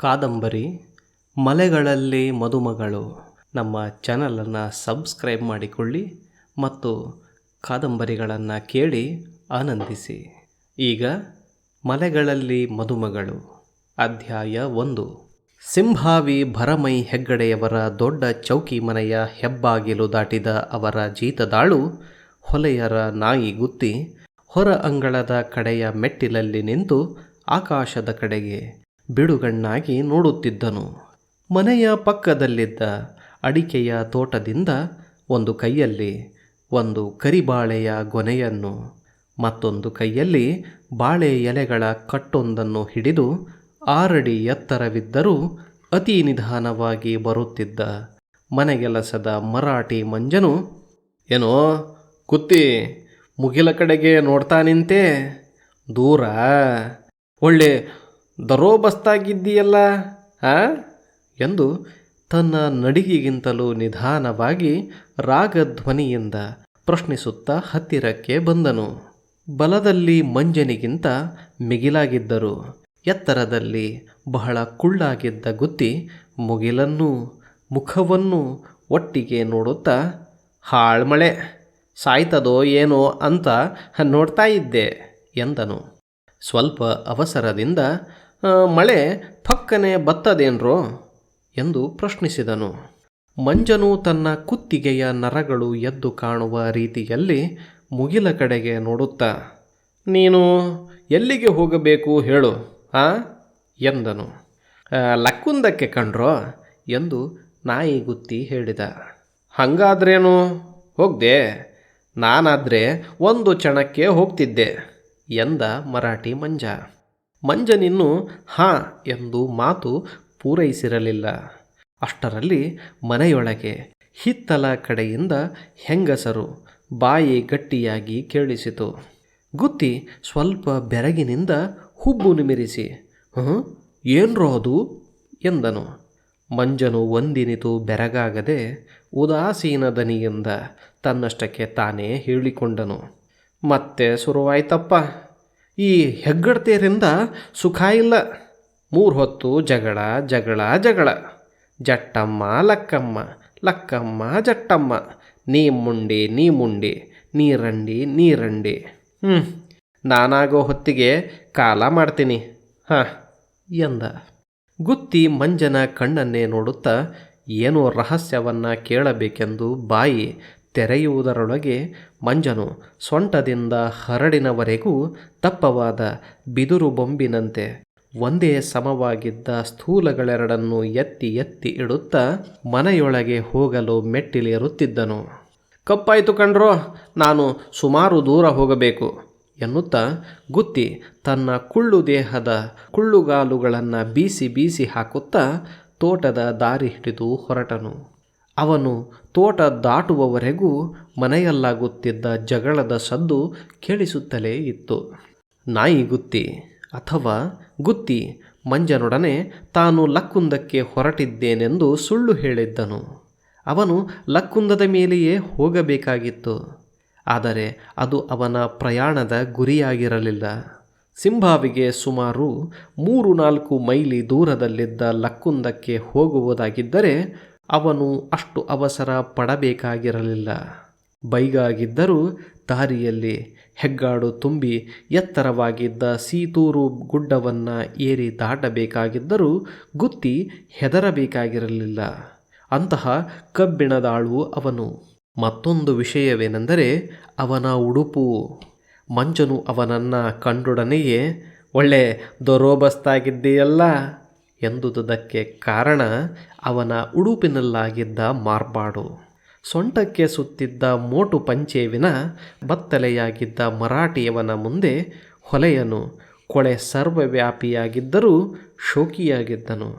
ಕಾದಂಬರಿ, ಮಲೆಗಳಲ್ಲಿ ಮದುಮಗಳು. ನಮ್ಮ ಚಾನಲನ್ನು ಸಬ್ಸ್ಕ್ರೈಬ್ ಮಾಡಿಕೊಳ್ಳಿ ಮತ್ತು ಕಾದಂಬರಿಗಳನ್ನು ಕೇಳಿ ಆನಂದಿಸಿ. ಈಗ ಮಲೆಗಳಲ್ಲಿ ಮದುಮಗಳು. ಅಧ್ಯಾಯ ಒಂದು. ಸಿಂಭಾವಿ ಭರಮೈ ಹೆಗ್ಗಡೆಯವರ ದೊಡ್ಡ ಚೌಕಿ ಮನೆಯ ಹೆಬ್ಬಾಗಿಲು ದಾಟಿದ ಅವರ ಜೀತದಾಳು ಹೊಲೆಯರ ನಾಯಿ ಗುತ್ತಿ ಹೊರ ಅಂಗಳದ ಕಡೆಯ ಮೆಟ್ಟಿಲಲ್ಲಿ ನಿಂತು ಆಕಾಶದ ಕಡೆಗೆ ಬಿಡುಗಣ್ಣಾಗಿ ನೋಡುತ್ತಿದ್ದನು. ಮನೆಯ ಪಕ್ಕದಲ್ಲಿದ್ದ ಅಡಿಕೆಯ ತೋಟದಿಂದ ಒಂದು ಕೈಯಲ್ಲಿ ಒಂದು ಕರಿಬಾಳೆಯ ಗೊನೆಯನ್ನು, ಮತ್ತೊಂದು ಕೈಯಲ್ಲಿ ಬಾಳೆ ಎಲೆಗಳ ಕಟ್ಟೊಂದನ್ನು ಹಿಡಿದು ಆರಡಿ ಎತ್ತರವಿದ್ದರೂ ಅತಿ ನಿಧಾನವಾಗಿ ಬರುತ್ತಿದ್ದ ಮನೆಗೆಲಸದ ಮರಾಠಿ ಮಂಜನು, ಏನೋ ಕುತ್ತಿ, ಮುಗಿಲ ಕಡೆಗೆ ನೋಡ್ತಾ ನಿಂತೆ, ದೂರ, ಒಳ್ಳೆ ದರೋಬಸ್ತಾಗಿದ್ದೀಯಲ್ಲ ಆ? ಎಂದು ತನ್ನ ನಡಿಗೆಗಿಂತಲೂ ನಿಧಾನವಾಗಿ ರಾಗಧ್ವನಿಯಿಂದ ಪ್ರಶ್ನಿಸುತ್ತಾ ಹತ್ತಿರಕ್ಕೆ ಬಂದನು. ಬಲದಲ್ಲಿ ಮಂಜನಿಗಿಂತ ಮಿಗಿಲಾಗಿದ್ದರು. ಎತ್ತರದಲ್ಲಿ ಬಹಳ ಕುಳ್ಳಾಗಿದ್ದ ಗುತ್ತಿ ಮುಗಿಲನ್ನೂ ಮುಖವನ್ನು ಒಟ್ಟಿಗೆ ನೋಡುತ್ತಾ ಹಾಳ್ಮಳೆ ಸಾಯ್ತದೋ ಏನೋ ಅಂತ ನೋಡ್ತಾ ಇದ್ದೆ ಎಂದನು. ಸ್ವಲ್ಪ ಅವಸರದಿಂದ "ಆ, ಮಳೆ ಫಕ್ಕನೆ ಬತ್ತದೇನ್ರೋ ಎಂದು ಪ್ರಶ್ನಿಸಿದನು. ಮಂಜನು ತನ್ನ ಕುತ್ತಿಗೆಯ ನರಗಳು ಎದ್ದು ಕಾಣುವ ರೀತಿಯಲ್ಲಿ ಮುಗಿಲ ಕಡೆಗೆ ನೋಡುತ್ತಾ ನೀನು ಎಲ್ಲಿಗೆ ಹೋಗಬೇಕು ಹೇಳು ಆ? ಎಂದನು. "ಆ, ಲಕ್ಕುಂದಕ್ಕೆ ಕಂಡ್ರೋ ಎಂದು ನಾಯಿ ಗುತ್ತಿ ಹೇಳಿದ. ಹಂಗಾದ್ರೇನು? ಹೋಗ್ದೆ ನಾನಾದರೆ ಒಂದು ಕ್ಷಣಕ್ಕೆ ಹೋಗ್ತಿದ್ದೆ ಎಂದ ಮರಾಠಿ ಮಂಜ. ಮಂಜನಿನ್ನು ಹಾ ಎಂದು ಮಾತು ಪೂರೈಸಿರಲಿಲ್ಲ. ಅಷ್ಟರಲ್ಲಿ ಮನೆಯೊಳಗೆ ಹಿತ್ತಲ ಕಡೆಯಿಂದ ಹೆಂಗಸರು ಬಾಯಿ ಗಟ್ಟಿಯಾಗಿ ಕೇಳಿಸಿತು. ಗುತ್ತಿ ಸ್ವಲ್ಪ ಬೆರಗಿನಿಂದ ಹುಬ್ಬು ನಿಮಿರಿಸಿ ಹ್ಞೂ ಏನ್ರೋ ಅದು? ಎಂದನು. ಮಂಜನು ಒಂದಿನಿತು ಬೆರಗಾಗದೆ ಉದಾಸೀನ ದನಿಯಿಂದ ತನ್ನಷ್ಟಕ್ಕೆ ತಾನೇ ಹೇಳಿಕೊಂಡನು. ಮತ್ತೆ ಶುರುವಾಯ್ತಪ್ಪ. ಈ ಹೆಗ್ಗಡ್ತೇರಿಂದ ಸುಖ ಇಲ್ಲ. ಮೂರು ಹೊತ್ತು ಜಗಳ ಜಗಳ ಜಗಳ. ಜಟ್ಟಮ್ಮ, ಲಕ್ಕಮ್ಮ ಲಕ್ಕಮ್ಮ, ಜಟ್ಟಮ್ಮ. ನೀ ಮುಂಡಿ ನೀ ಮುಂಡಿ. ನೀರಂಡಿ ನೀರಂಡಿ ಹ್ಞೂ ನಾನಾಗೋ ಹೊತ್ತಿಗೆ ಕಾಲ ಮಾಡ್ತೀನಿ. ಹಾಂ, ಎಂದ. ಗುತ್ತಿ ಮಂಜನ ಕಣ್ಣನ್ನೇ ನೋಡುತ್ತಾ ಏನೋ ರಹಸ್ಯವನ್ನು ಕೇಳಬೇಕೆಂದು ಬಾಯಿ ತೆರೆಯುವುದರೊಳಗೆ ಮಂಜನು ಸೊಂಟದಿಂದ ಹರಡಿನವರೆಗೂ ದಪ್ಪವಾದ ಬಿದುರು ಬೊಂಬಿನಂತೆ ಒಂದೇ ಸಮವಾಗಿದ್ದ ಸ್ಥೂಲಗಳೆರಡನ್ನು ಎತ್ತಿ ಎತ್ತಿ ಇಡುತ್ತಾ ಮನೆಯೊಳಗೆ ಹೋಗಲು ಮೆಟ್ಟಿಲೇರುತ್ತಿದ್ದನು. ಕಪ್ಪಾಯಿತು ಕಣ್ರೋ, ನಾನು ಸುಮಾರು ದೂರ ಹೋಗಬೇಕು ಎನ್ನುತ್ತಾ ಗುತ್ತಿ ತನ್ನ ಕುಳ್ಳು ದೇಹದ ಕುಳ್ಳುಗಾಲುಗಳನ್ನು ಬೀಸಿ ಬೀಸಿ ಹಾಕುತ್ತಾ ತೋಟದ ದಾರಿ ಹಿಡಿದು ಹೊರಟನು. ಅವನು ತೋಟ ದಾಟುವವರೆಗೂ ಮನೆಯಲ್ಲಾಗುತ್ತಿದ್ದ ಜಗಳದ ಸದ್ದು ಕೇಳಿಸುತ್ತಲೇ ಇತ್ತು. ನಾಯಿ ಗುತ್ತಿ ಅಥವಾ ಗುತ್ತಿ ಮಂಜನೊಡನೆ ತಾನು ಲಕ್ಕುಂದಕ್ಕೆ ಹೊರಟಿದ್ದೇನೆಂದು ಸುಳ್ಳು ಹೇಳಿದ್ದನು. ಅವನು ಲಕ್ಕುಂದದ ಮೇಲೆಯೇ ಹೋಗಬೇಕಾಗಿತ್ತು. ಆದರೆ ಅದು ಅವನ ಪ್ರಯಾಣದ ಗುರಿಯಾಗಿರಲಿಲ್ಲ. ಸಿಂಭಾವಿಗೆ ಸುಮಾರು ಮೂರು ನಾಲ್ಕು ಮೈಲಿ ದೂರದಲ್ಲಿದ್ದ ಲಕ್ಕುಂದಕ್ಕೆ ಹೋಗುವುದಾಗಿದ್ದರೆ ಅವನು ಅಷ್ಟು ಅವಸರ ಪಡಬೇಕಾಗಿರಲಿಲ್ಲ. ಬೈಗಾಗಿದ್ದರೂ ದಾರಿಯಲ್ಲಿ ಹೆಗ್ಗಾಡು ತುಂಬಿ ಎತ್ತರವಾಗಿದ್ದ ಸೀತೂರು ಗುಡ್ಡವನ್ನು ಏರಿ ದಾಟಬೇಕಾಗಿದ್ದರೂ ಗುತ್ತಿ ಹೆದರಬೇಕಾಗಿರಲಿಲ್ಲ. ಅಂತಹ ಕಬ್ಬಿಣದಾಳು ಅವನು. ಮತ್ತೊಂದು ವಿಷಯವೇನೆಂದರೆ ಅವನ ಉಡುಪು. ಮಂಜನು ಅವನನ್ನು ಕಂಡೊಡನೆಯೇ, ಒಳ್ಳೆ ದೊರೋಬಸ್ತಾಗಿದ್ದೀಯಲ್ಲ. ಎಂದುದಕ್ಕೆ ಕಾರಣ ಅವನ ಉಡುಪಿನಲ್ಲಾಗಿದ್ದ ಮಾರ್ಪಾಡು. ಸೊಂಟಕ್ಕೆ ಸುತ್ತಿದ್ದ ಮೋಟು ಪಂಚೇವಿನ ಬತ್ತಲೆಯಾಗಿದ್ದ ಮರಾಠಿಯವನ ಮುಂದೆ ಹೊಲೆಯನು. ಕೊಳೆ ಸರ್ವವ್ಯಾಪಿಯಾಗಿದ್ದರೂ ಶೋಕಿಯಾಗಿದ್ದನು.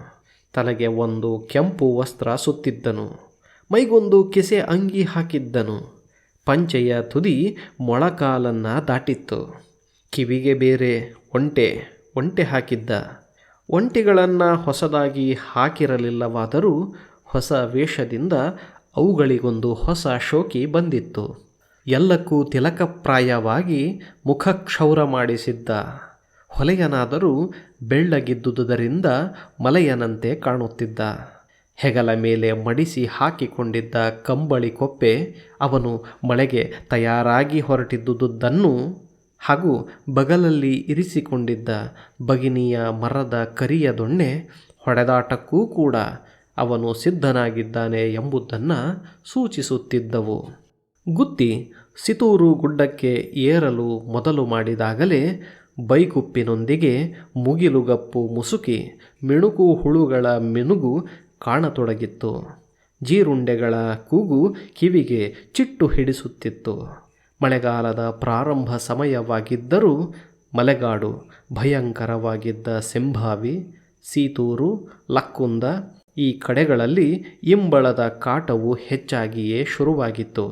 ತಲೆಗೆ ಒಂದು ಕೆಂಪು ವಸ್ತ್ರ ಸುತ್ತಿದ್ದನು. ಮೈಗೊಂದು ಕಿಸೆ ಅಂಗಿ ಹಾಕಿದ್ದನು. ಪಂಚೆಯ ತುದಿ ಮೊಳಕಾಲನ್ನು ದಾಟಿತ್ತು. ಕಿವಿಗೆ ಬೇರೆ, ಒಂಟೆ ಒಂಟೆ ಹಾಕಿದ್ದ. ಒಂಟೆಗಳನ್ನು ಹೊಸದಾಗಿ ಹಾಕಿರಲಿಲ್ಲವಾದರೂ ಹೊಸ ವೇಷದಿಂದ ಅವುಗಳಿಗೊಂದು ಹೊಸ ಶೋಕಿ ಬಂದಿತ್ತು. ಎಲ್ಲಕ್ಕೂ ತಿಲಕಪ್ರಾಯವಾಗಿ ಮುಖಕ್ಷೌರ ಮಾಡಿಸಿದ್ದ ಹೊಲೆಯನಾದರೂ ಬೆಳ್ಳಗಿದ್ದುದರಿಂದ ಮಲೆಯನಂತೆ ಕಾಣುತ್ತಿದ್ದ. ಹೆಗಲ ಮೇಲೆ ಮಡಿಸಿ ಹಾಕಿಕೊಂಡಿದ್ದ ಕಂಬಳಿ ಕೊಪ್ಪೆ ಅವನು ಮಳೆಗೆ ತಯಾರಾಗಿ ಹೊರಟಿದ್ದುದನ್ನು ಹಾಗೂ ಬಗಲಲ್ಲಿ ಇರಿಸಿಕೊಂಡಿದ್ದ ಬಗಿನಿಯ ಮರದ ಕರಿಯ ದೊಣ್ಣೆ ಹೊಡೆದಾಟಕ್ಕೂ ಕೂಡ ಅವನು ಸಿದ್ಧನಾಗಿದ್ದಾನೆ ಎಂಬುದನ್ನು ಸೂಚಿಸುತ್ತಿದ್ದವು. ಗುತ್ತಿ ಸಿತೂರು ಗುಡ್ಡಕ್ಕೆ ಏರಲು ಮೊದಲು ಮಾಡಿದಾಗಲೇ ಬೈಕುಪ್ಪಿನೊಂದಿಗೆ ಮುಗಿಲುಗಪ್ಪು ಮುಸುಕಿ ಮಿಣುಕು ಹುಳುಗಳ ಮಿನುಗು ಕಾಣತೊಡಗಿತ್ತು. ಜೀರುಂಡೆಗಳ ಕೂಗು ಕಿವಿಗೆ ಚಿಟ್ಟು ಹಿಡಿಸುತ್ತಿತ್ತು. ಮಳೆಗಾಲದ ಪ್ರಾರಂಭ ಸಮಯವಾಗಿದ್ದರೂ ಮಲೆಗಾಡು ಭಯಂಕರವಾಗಿದ್ದ ಸಿಂಭಾವಿ, ಸೀತೂರು, ಲಕ್ಕುಂದ ಈ ಕಡೆಗಳಲ್ಲಿ ಇಂಬಳದ ಕಾಟವು ಹೆಚ್ಚಾಗಿಯೇ ಶುರುವಾಗಿತ್ತು.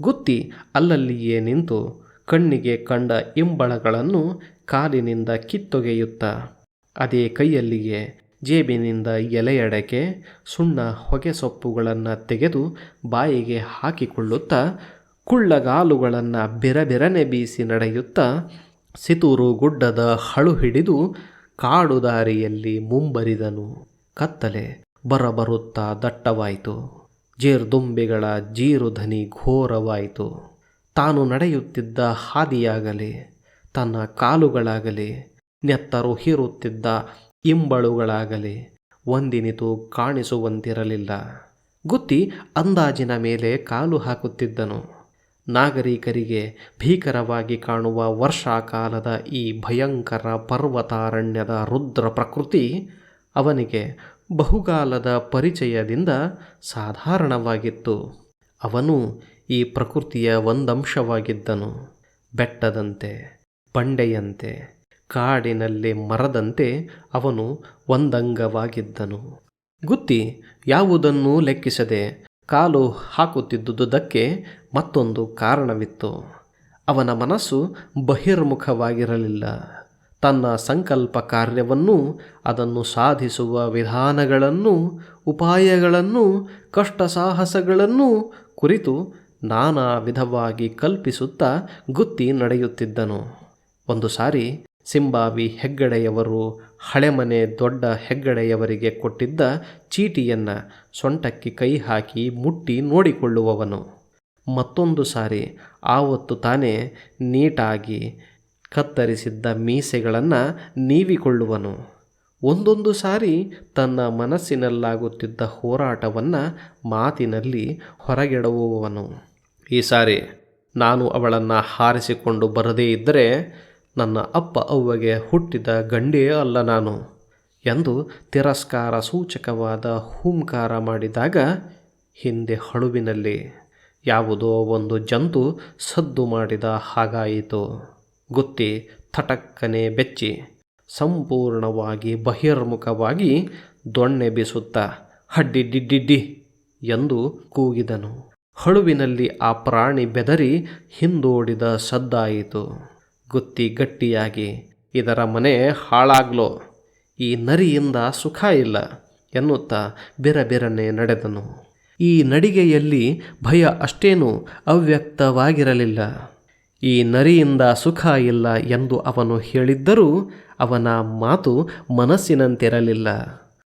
ಗುತ್ತಿ ಅಲ್ಲಲ್ಲಿಯೇ ನಿಂತು ಕಣ್ಣಿಗೆ ಕಂಡ ಇಂಬಳಗಳನ್ನು ಕಾಲಿನಿಂದ ಕಿತ್ತೊಗೆಯುತ್ತ, ಅದೇ ಕೈಯಲ್ಲಿಯೇ ಜೇಬಿನಿಂದ ಎಲೆಯಡಕೆ ಸುಣ್ಣ ಹೊಗೆಸೊಪ್ಪುಗಳನ್ನು ತೆಗೆದು ಬಾಯಿಗೆ ಹಾಕಿಕೊಳ್ಳುತ್ತಾ ಕುಳ್ಳಗಾಲುಗಳನ್ನು ಬಿರಬಿರನೆ ಬೀಸಿ ನಡೆಯುತ್ತಾ ಸಿತೂರು ಗುಡ್ಡದ ಹಳು ಹಿಡಿದು ಕಾಡು ದಾರಿಯಲ್ಲಿ ಮುಂಬರಿದನು. ಕತ್ತಲೆ ಬರಬರುತ್ತಾ ದಟ್ಟವಾಯಿತು. ಜೇರ್ದುಂಬಿಗಳ ಜೀರುಧನಿ ಘೋರವಾಯಿತು. ತಾನು ನಡೆಯುತ್ತಿದ್ದ ಹಾದಿಯಾಗಲಿ, ತನ್ನ ಕಾಲುಗಳಾಗಲಿ, ನೆತ್ತರು ಹೀರುತ್ತಿದ್ದ ಇಂಬಳುಗಳಾಗಲಿ ಒಂದಿನಿತು ಕಾಣಿಸುವಂತಿರಲಿಲ್ಲ. ಗುತ್ತಿ ಅಂದಾಜಿನ ಮೇಲೆ ಕಾಲು ಹಾಕುತ್ತಿದ್ದನು. ನಾಗರಿಕರಿಗೆ ಭೀಕರವಾಗಿ ಕಾಣುವ ವರ್ಷಾಕಾಲದ ಈ ಭಯಂಕರ ಪರ್ವತಾರಣ್ಯದ ರುದ್ರ ಪ್ರಕೃತಿ ಅವನಿಗೆ ಬಹುಗಾಲದ ಪರಿಚಯದಿಂದ ಸಾಧಾರಣವಾಗಿತ್ತು. ಅವನು ಈ ಪ್ರಕೃತಿಯ ಒಂದಂಶವಾಗಿದ್ದನು. ಬೆಟ್ಟದಂತೆ, ಬಂಡೆಯಂತೆ, ಕಾಡಿನಲ್ಲಿ ಮರದಂತೆ ಅವನು ಒಂದಂಗವಾಗಿದ್ದನು. ಗುತ್ತಿ, ಯಾವುದನ್ನೂ ಲೆಕ್ಕಿಸದೆ ಕಾಲು ಹಾಕುತ್ತಿದ್ದುದಕ್ಕೆ ಮತ್ತೊಂದು ಕಾರಣವಿತ್ತು. ಅವನ ಮನಸ್ಸು ಬಹಿರ್ಮುಖವಾಗಿರಲಿಲ್ಲ. ತನ್ನ ಸಂಕಲ್ಪ ಕಾರ್ಯವನ್ನು, ಅದನ್ನು ಸಾಧಿಸುವ ವಿಧಾನಗಳನ್ನು, ಉಪಾಯಗಳನ್ನು ಕಷ್ಟ ಸಾಹಸಗಳನ್ನು ಕುರಿತು ನಾನಾ ವಿಧವಾಗಿ ಕಲ್ಪಿಸುತ್ತಾ ಗುತ್ತಿ ನಡೆಯುತ್ತಿದ್ದನು. ಒಂದು ಸಾರಿ ಸಿಂಬಾವಿ ಹೆಗ್ಗಡೆಯವರು ಹಳೆಮನೆ ದೊಡ್ಡ ಹೆಗ್ಗಡೆಯವರಿಗೆ ಕೊಟ್ಟಿದ್ದ ಚೀಟಿಯನ್ನು ಸೊಂಟಕ್ಕೆ ಕೈ ಹಾಕಿ ಮುಟ್ಟಿ ನೋಡಿಕೊಳ್ಳುವವನು. ಮತ್ತೊಂದು ಸಾರಿ ಆವತ್ತು ತಾನೇ ನೀಟಾಗಿ ಕತ್ತರಿಸಿದ್ದ ಮೀಸೆಗಳನ್ನು ನೀವಿಕೊಳ್ಳುವನು. ಒಂದೊಂದು ಸಾರಿ ತನ್ನ ಮನಸ್ಸಿನಲ್ಲಾಗುತ್ತಿದ್ದ ಹೋರಾಟವನ್ನು ಮಾತಿನಲ್ಲಿ ಹೊರಗೆಡವುವವನು. ಈ ಸಾರಿ ನಾನು ಅವಳನ್ನು ಹಾರಿಸಿಕೊಂಡು ಬರದೇ ಇದ್ದರೆ ನನ್ನ ಅಪ್ಪ ಅವ್ವಗೆ ಹುಟ್ಟಿದ ಗಂಡೇ ಅಲ್ಲ ನಾನು ಎಂದು ತಿರಸ್ಕಾರ ಸೂಚಕವಾದ ಹೂಂಕಾರ ಮಾಡಿದಾಗ ಹಿಂದೆ ಹಳುವಿನಲ್ಲಿ ಯಾವುದೋ ಒಂದು ಜಂತು ಸದ್ದು ಮಾಡಿದ ಹಾಗಾಯಿತು. ಗುತ್ತಿ ಥಟಕ್ಕನೆ ಬೆಚ್ಚಿ ಸಂಪೂರ್ಣವಾಗಿ ಬಹಿರ್ಮುಖವಾಗಿ ದೊಣ್ಣೆ ಬೀಸುತ್ತ ಹಡ್ಡಿಡ್ಡಿಡ್ಡಿಡ್ಡಿ ಎಂದು ಕೂಗಿದನು. ಹಳುವಿನಲ್ಲಿ ಆ ಪ್ರಾಣಿ ಬೆದರಿ ಹಿಂದೋಡಿದ ಸದ್ದಾಯಿತು. ಗುತ್ತಿ ಗಟ್ಟಿಯಾಗಿ, ಇದರ ಮನೆ ಹಾಳಾಗ್ಲೋ, ಈ ನರಿಯಿಂದ ಸುಖ ಇಲ್ಲ, ಎನ್ನುತ್ತಾ ಬಿರಬಿರನೆ ನಡೆದನು. ಈ ನಡಿಗೆಯಲ್ಲಿ ಭಯ ಅಷ್ಟೇನೂ ಅವ್ಯಕ್ತವಾಗಿರಲಿಲ್ಲ. ಈ ನರಿಯಿಂದ ಸುಖ ಇಲ್ಲ ಎಂದು ಅವನು ಹೇಳಿದ್ದರೂ ಅವನ ಮಾತು ಮನಸ್ಸಿನಂತಿರಲಿಲ್ಲ.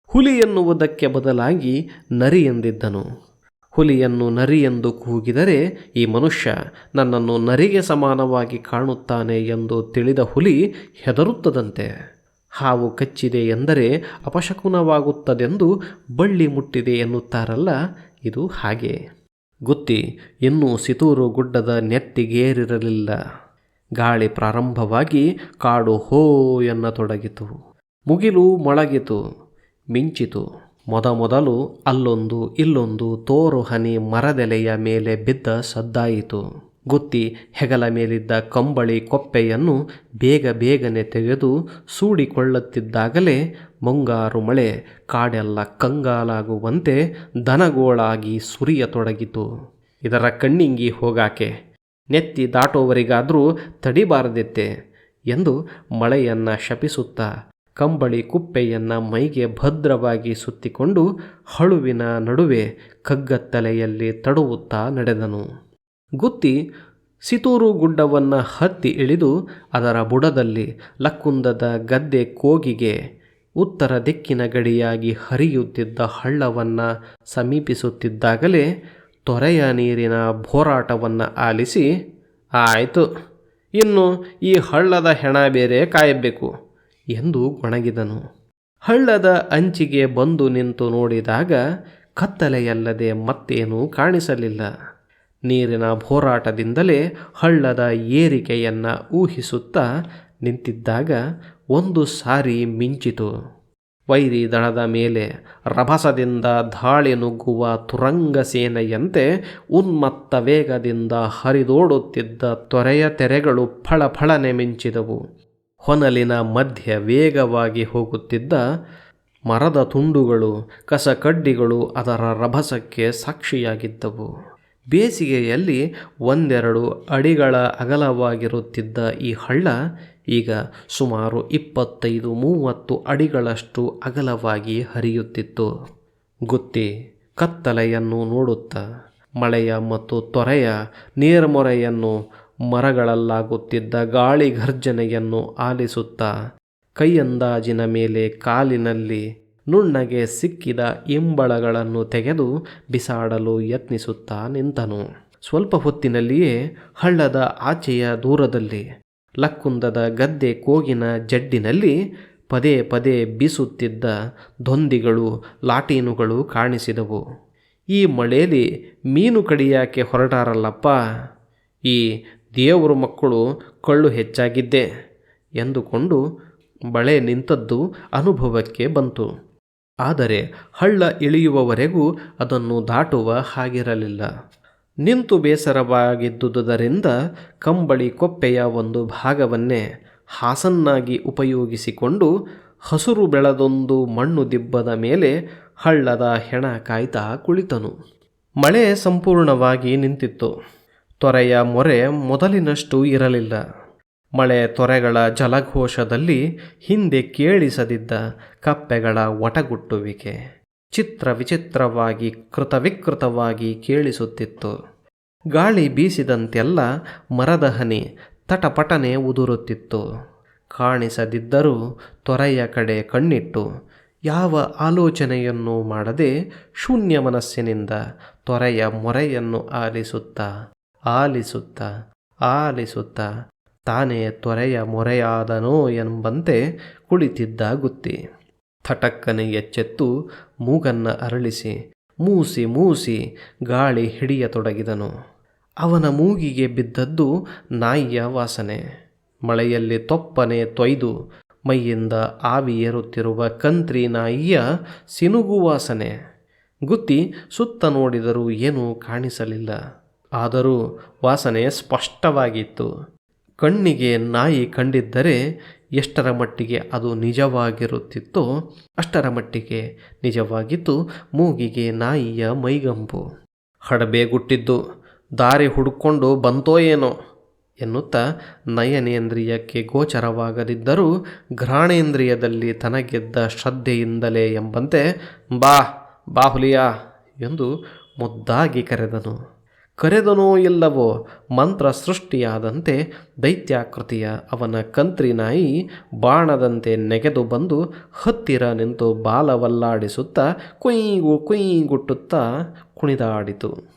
ಹುಲಿ ಎನ್ನುವುದಕ್ಕೆ ಬದಲಾಗಿ ನರಿ ಎಂದಿದ್ದನು. ಹುಲಿಯನ್ನು ನರಿ ಎಂದು ಕೂಗಿದರೆ ಈ ಮನುಷ್ಯ ನನ್ನನ್ನು ನರಿಗೆ ಸಮಾನವಾಗಿ ಕಾಣುತ್ತಾನೆ ಎಂದು ತಿಳಿದ ಹುಲಿ ಹೆದರುತ್ತದಂತೆ. ಹಾವು ಕಚ್ಚಿದೆ ಎಂದರೆ ಅಪಶಕುನವಾಗುತ್ತದೆಂದು ಬಳ್ಳಿ ಮುಟ್ಟಿದೆ ಎನ್ನುತ್ತಾರಲ್ಲ, ಇದು ಹಾಗೆ. ಗುತ್ತಿ, ಇನ್ನೂ ಸಿತೂರು ಗುಡ್ಡದ ನೆತ್ತಿಗೇರಿರಲಿಲ್ಲ ಗಾಳಿ ಪ್ರಾರಂಭವಾಗಿ ಕಾಡು ಹೋ ಎನ್ನತೊಡಗಿತು. ಮುಗಿಲು ಮೊಳಗಿತು, ಮಿಂಚಿತು. ಮೊದಮೊದಲು ಅಲ್ಲೊಂದು ಇಲ್ಲೊಂದು ತೋರು ಹನಿ ಮರದೆಲೆಯ ಮೇಲೆ ಬಿದ್ದ ಸದ್ದಾಯಿತು. ಗುತ್ತಿ ಹೆಗಲ ಮೇಲಿದ್ದ ಕಂಬಳಿ ಕೊಪ್ಪೆಯನ್ನು ಬೇಗ ಬೇಗನೆ ತೆಗೆದು ಸೂಡಿಕೊಳ್ಳುತ್ತಿದ್ದಾಗಲೇ ಮುಂಗಾರು ಮಳೆ, ಕಾಡೆಲ್ಲ ಕಂಗಾಲಾಗುವಂತೆ ದನಗೋಳಾಗಿ ಸುರಿಯತೊಡಗಿತು. ಇದರ ಕಣ್ಣಿಂಗಿ ಹೋಗಾಕೆ, ನೆತ್ತಿ ದಾಟೋವರಿಗಾದರೂ ತಡಿಬಾರದಿತ್ತೆ ಎಂದು ಮಳೆಯನ್ನು ಶಪಿಸುತ್ತಾ ಕಂಬಳಿ ಕುಪ್ಪೆಯನ್ನು ಮೈಗೆ ಭದ್ರವಾಗಿ ಸುತ್ತಿಕೊಂಡು ಹಳುವಿನ ನಡುವೆ ಕಗ್ಗತ್ತಲೆಯಲ್ಲಿ ತಡುವುತ್ತಾ ನಡೆದನು. ಗುತ್ತಿ ಸಿತೂರು ಗುಡ್ಡವನ್ನು ಹತ್ತಿ ಇಳಿದು ಅದರ ಬುಡದಲ್ಲಿ ಲಕ್ಕುಂದದ ಗದ್ದೆ ಕೋಗಿಗೆ ಉತ್ತರ ದಿಕ್ಕಿನ ಗಡಿಯಾಗಿ ಹರಿಯುತ್ತಿದ್ದ ಹಳ್ಳವನ್ನು ಸಮೀಪಿಸುತ್ತಿದ್ದಾಗಲೇ ತೊರೆಯ ನೀರಿನ ಭೋರಾಟವನ್ನು ಆಲಿಸಿ, ಆಯಿತು, ಇನ್ನು ಈ ಹಳ್ಳದ ಹೆಣ ಬೇರೆ ಕಾಯಬೇಕು. ಎಂದು ಗೊಣಗಿದನು ಹಳ್ಳದ ಅಂಚಿಗೆ ಬಂದು ನಿಂತು ನೋಡಿದಾಗ ಕತ್ತಲೆಯಲ್ಲದೆ ಮತ್ತೇನೂ ಕಾಣಿಸಲಿಲ್ಲ. ನೀರಿನ ಹೋರಾಟದಿಂದಲೇ ಹಳ್ಳದ ಏರಿಕೆಯನ್ನು ಊಹಿಸುತ್ತಾ ನಿಂತಿದ್ದಾಗ ಒಂದು ಸಾರಿ ಮಿಂಚಿತು. ವೈರಿ ದಳದ ಮೇಲೆ ರಭಸದಿಂದ ಧಾಳಿ ನುಗ್ಗುವ ತುರಂಗ ಸೇನೆಯಂತೆ ಉನ್ಮತ್ತ ವೇಗದಿಂದ ಹರಿದೋಡುತ್ತಿದ್ದ ತೊರೆಯ ತೆರೆಗಳು ಫಳಫಳನೆ ಮಿಂಚಿದವು. ಹೊನಲಿನ ಮಧ್ಯ ವೇಗವಾಗಿ ಹೋಗುತ್ತಿದ್ದ ಮರದ ತುಂಡುಗಳು, ಕಸಕಡ್ಡಿಗಳು ಅದರ ರಭಸಕ್ಕೆ ಸಾಕ್ಷಿಯಾಗಿದ್ದವು. ಬೇಸಿಗೆಯಲ್ಲಿ ಒಂದೆರಡು ಅಡಿಗಳ ಅಗಲವಾಗಿರುತ್ತಿದ್ದ ಈ ಹಳ್ಳ ಈಗ ಸುಮಾರು ಇಪ್ಪತ್ತೈದು, ಮೂವತ್ತು ಅಡಿಗಳಷ್ಟು ಅಗಲವಾಗಿ ಹರಿಯುತ್ತಿತ್ತು. ಗುತ್ತಿ, ಕತ್ತಲೆಯನ್ನು ನೋಡುತ್ತಾ, ಮಳೆಯ ಮತ್ತು ತೊರೆಯ, ನೇರ್ಮೊರೆಯನ್ನು ಮರಗಳಲ್ಲಾಗುತ್ತಿದ್ದ ಗಾಳಿ ಘರ್ಜನೆಯನ್ನು ಆಲಿಸುತ್ತಾ ಕೈಯಂದಾಜಿನ ಮೇಲೆ ಕಾಲಿನಲ್ಲಿ ನುಣ್ಣಗೆ ಸಿಕ್ಕಿದ ಇಂಬಳಗಳನ್ನು ತೆಗೆದು ಬಿಸಾಡಲು ಯತ್ನಿಸುತ್ತಾ ನಿಂತನು. ಸ್ವಲ್ಪ ಹೊತ್ತಿನಲ್ಲಿಯೇ ಹಳ್ಳದ ಆಚೆಯ ದೂರದಲ್ಲಿ ಲಕ್ಕುಂದದ ಗದ್ದೆ ಕೋಗಿನ ಜಡ್ಡಿನಲ್ಲಿ ಪದೇ ಪದೇ ಬೀಸುತ್ತಿದ್ದ ದೊಂದಿಗಳು ಲಾಟೀನುಗಳು ಕಾಣಿಸಿದವು. ಈ ಮಳೆಯಲ್ಲಿ ಮೀನು ಕಡಿಯಾಕೆ ಹೊರಟಾರಲ್ಲಪ್ಪ? ಈ ದೇವ್ರ ಮಕ್ಕಳು ಕಳ್ಳು ಹೆಚ್ಚಾಗಿದ್ದೆ ಎಂದುಕೊಂಡು ಬಳೆ ನಿಂತದ್ದು ಅನುಭವಕ್ಕೆ ಬಂತು. ಆದರೆ ಹಳ್ಳ ಇಳಿಯುವವರೆಗೂ ಅದನ್ನು ದಾಟುವ ಹಾಗಿರಲಿಲ್ಲ. ನಿಂತು ಬೇಸರವಾಗಿದ್ದುದರಿಂದ ಕಂಬಳಿ ಕೊಪ್ಪೆಯ ಒಂದು ಭಾಗವನ್ನೇ ಹಾಸನ್ನಾಗಿ ಉಪಯೋಗಿಸಿಕೊಂಡು ಹಸುರು ಬೆಳೆದೊಂದು ಮಣ್ಣು ದಿಬ್ಬದ ಮೇಲೆ ಹಳ್ಳದ ಹೆಣ ಕಾಯ್ತಾ ಕುಳಿತನು. ಮಳೆ ಸಂಪೂರ್ಣವಾಗಿ ನಿಂತಿತ್ತು. ತೊರೆಯ ಮೊರೆ ಮೊದಲಿನಷ್ಟು ಇರಲಿಲ್ಲ. ಮಳೆ ತೊರೆಗಳ ಜಲಘೋಷದಲ್ಲಿ ಹಿಂದೆ ಕೇಳಿಸದಿದ್ದ ಕಪ್ಪೆಗಳ ಒಟಗುಟ್ಟುವಿಕೆ ಚಿತ್ರ ವಿಚಿತ್ರವಾಗಿ, ಕೃತವಿಕೃತವಾಗಿ ಕೇಳಿಸುತ್ತಿತ್ತು. ಗಾಳಿ ಬೀಸಿದಂತೆಲ್ಲ ಮರದ ಹನಿ ತಟಪಟನೆ ಉದುರುತ್ತಿತ್ತು. ಕಾಣಿಸದಿದ್ದರೂ ತೊರೆಯ ಕಡೆ ಕಣ್ಣಿಟ್ಟು ಯಾವ ಆಲೋಚನೆಯನ್ನು ಮಾಡದೆ ಶೂನ್ಯ ಮನಸ್ಸಿನಿಂದ ತೊರೆಯ ಮೊರೆಯನ್ನು ಆಲಿಸುತ್ತಾ ಆಲಿಸುತ್ತಾ, ಆಲಿಸುತ್ತ ತಾನೇ ತೊರೆಯ ಮೊರೆಯಾದನೋ ಎಂಬಂತೆ ಕುಳಿತಿದ್ದ ಗುತ್ತಿ. ಥಟಕ್ಕನೆ ಎಚ್ಚೆತ್ತು ಮೂಗನ್ನು ಅರಳಿಸಿ, ಮೂಸಿ ಮೂಸಿ ಗಾಳಿ ಹಿಡಿಯತೊಡಗಿದನು. ಅವನ ಮೂಗಿಗೆ ಬಿದ್ದದ್ದು ನಾಯಿಯ ವಾಸನೆ. ಮಳೆಯಲ್ಲಿ ತೊಪ್ಪನೆ ತೊಯ್ದು ಮೈಯಿಂದ ಆವಿ ಏರುತ್ತಿರುವ ಕಂತ್ರಿ ನಾಯಿಯ ಸಿನುಗು ವಾಸನೆ. ಗುತ್ತಿ ಸುತ್ತ ನೋಡಿದರೂ ಏನೂ ಕಾಣಿಸಲಿಲ್ಲ. ಆದರೂ ವಾಸನೆ ಸ್ಪಷ್ಟವಾಗಿತ್ತು. ಕಣ್ಣಿಗೆ ನಾಯಿ ಕಂಡಿದ್ದರೆ ಎಷ್ಟರ ಮಟ್ಟಿಗೆ ಅದು ನಿಜವಾಗಿರುತ್ತಿತ್ತೋ ಅಷ್ಟರ ಮಟ್ಟಿಗೆ ನಿಜವಾಗಿತ್ತು ಮೂಗಿಗೆ ನಾಯಿಯ ಮೈಗಂಪು ಹಡಬೇಗುಟ್ಟಿದ್ದು, ದಾರಿ ಹುಡುಕೊಂಡು ಬಂತೋ ಏನೋ ಎನ್ನುತ್ತಾ ನಯನೇಂದ್ರಿಯಕ್ಕೆ ಗೋಚರವಾಗದಿದ್ದರೂ ಘ್ರಾಣೇಂದ್ರಿಯದಲ್ಲಿ ತನಗೆದ್ದ ಶ್ರದ್ಧೆಯಿಂದಲೇ ಎಂಬಂತೆ, ಬಾ, ಬಾಹುಲಿಯಾ ಎಂದು ಮುದ್ದಾಗಿ ಕರೆದನು. ಕರೆದನೋ ಇಲ್ಲವೋ ಮಂತ್ರ ಸೃಷ್ಟಿಯಾದಂತೆ ದೈತ್ಯಾಕೃತಿಯ ಅವನ ಕಂತ್ರಿ ನಾಯಿ ಬಾಣದಂತೆ ನೆಗೆದು ಬಂದು ಹತ್ತಿರ ನಿಂತು ಬಾಲವಲ್ಲಾಡಿಸುತ್ತಾ ಕುಯ್ಗು ಕುಯ್ಗುಟ್ಟುತ್ತಾ ಕುಣಿದಾಡಿತು.